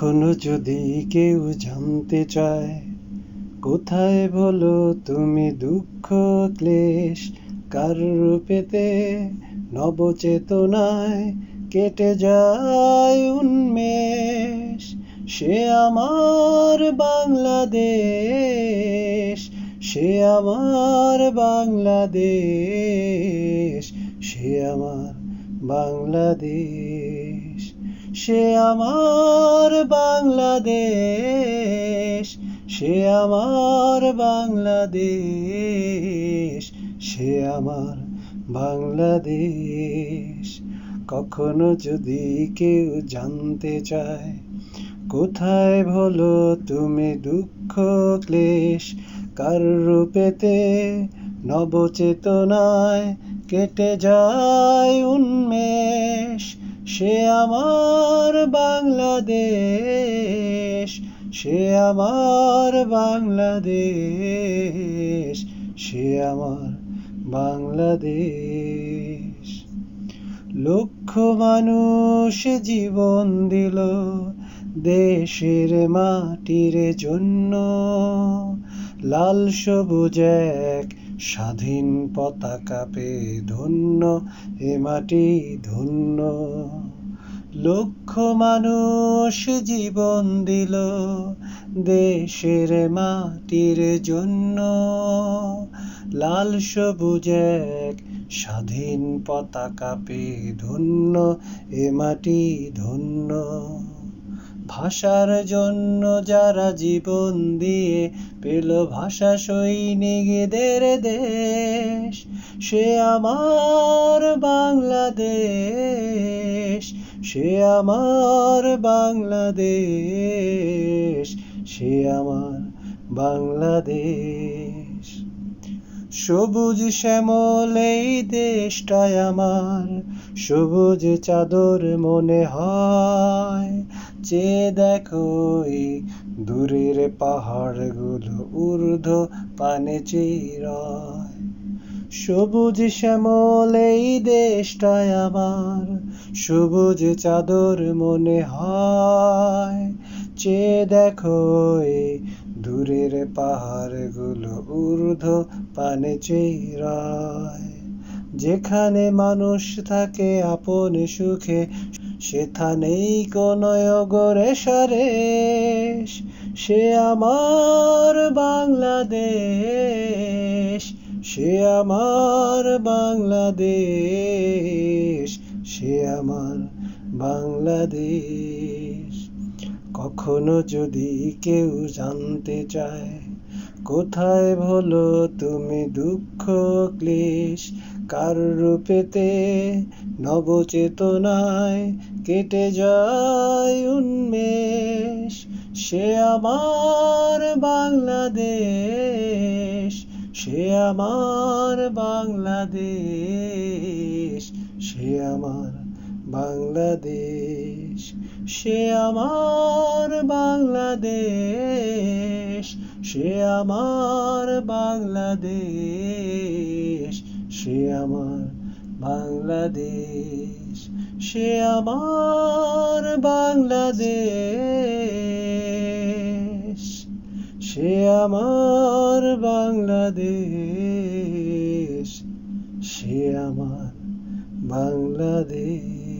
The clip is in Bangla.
কখনো যদি কেউ জানতে চায়, কোথায় বলো তুমি দুঃখ, ক্লেশ? কার রূপেতে নবচেতনায় কেটে যায় উন্মেষ? সে আমার বাংলাদেশ, সে আমার বাংলাদেশ, সে আমার বাংলাদেশ, সে আমার বাংলাদেশ, সে আমার বাংলাদেশ, সে আমার বাংলাদেশ। কখনো যদি কেউ জানতে চায়, কোথায় ভলো তুমি দুঃখ, ক্লেশ? কার রূপেতে নবচেতনায় কেটে যায় উন্মেষ? সে আমার বাংলাদেশ, সে আমার বাংলাদেশ, সে আমার বাংলাদেশ। লক্ষ মানুষ জীবন দিল দেশের মাটির জন্য লাল সবুজ এক স্বাধীন পতাকা পে ধন্য, এ মাটি ধন্য। লক্ষ মানুষ জীবন দিল দেশের মাটির জন্য। লাল সবুজ এক স্বাধীন পতাকা পে ধন্য, এ মাটি ধন্য। ভাষার জন্য যারা জীবন দিয়ে পেল ভাষা সৈনিকদের দেশ, সে আমার বাংলাদেশ, সে আমার বাংলাদেশ, সে আমার বাংলাদেশ। সবুজ শ্যামল এই দেশটায় আমার, সবুজ চাদর মনে হয়। চেয়ে দেখো এই দূরের পাহাড়গুলো ঊর্ধ্ব পানে চিরায়। সবুজ শ্যামল এই দেশটায় আমার, সবুজ চাদর মনে হয়। চেয়ে দেখো এই দূরের পাহাড়গুলো ঊর্ধ্ব পানে চেরায়। যেখানে মানুষ থাকে আপন সুখে সেখানেই কোন অগরে সে আমার বাংলাদেশ, সে আমার বাংলাদেশ, সে আমার বাংলাদেশ। কখনো যদি কেউ জানতে চায়, কোথায় ভলো তুমি দুঃখ ক্লেশ কার রূপেতে নবচেতনায় কেটে যায় উন্মেষ? সে আমার বাংলাদেশ, সে আমার বাংলাদেশ, সে আমার বাংলাদেশ, সে আমার বাংলাদেশ, সে আমার বাংলাদেশ। সে আমার বাংলাদেশ সে আমার বাংলাদেশ সে আমার বাংলাদেশ সে আমার বাংলাদেশ।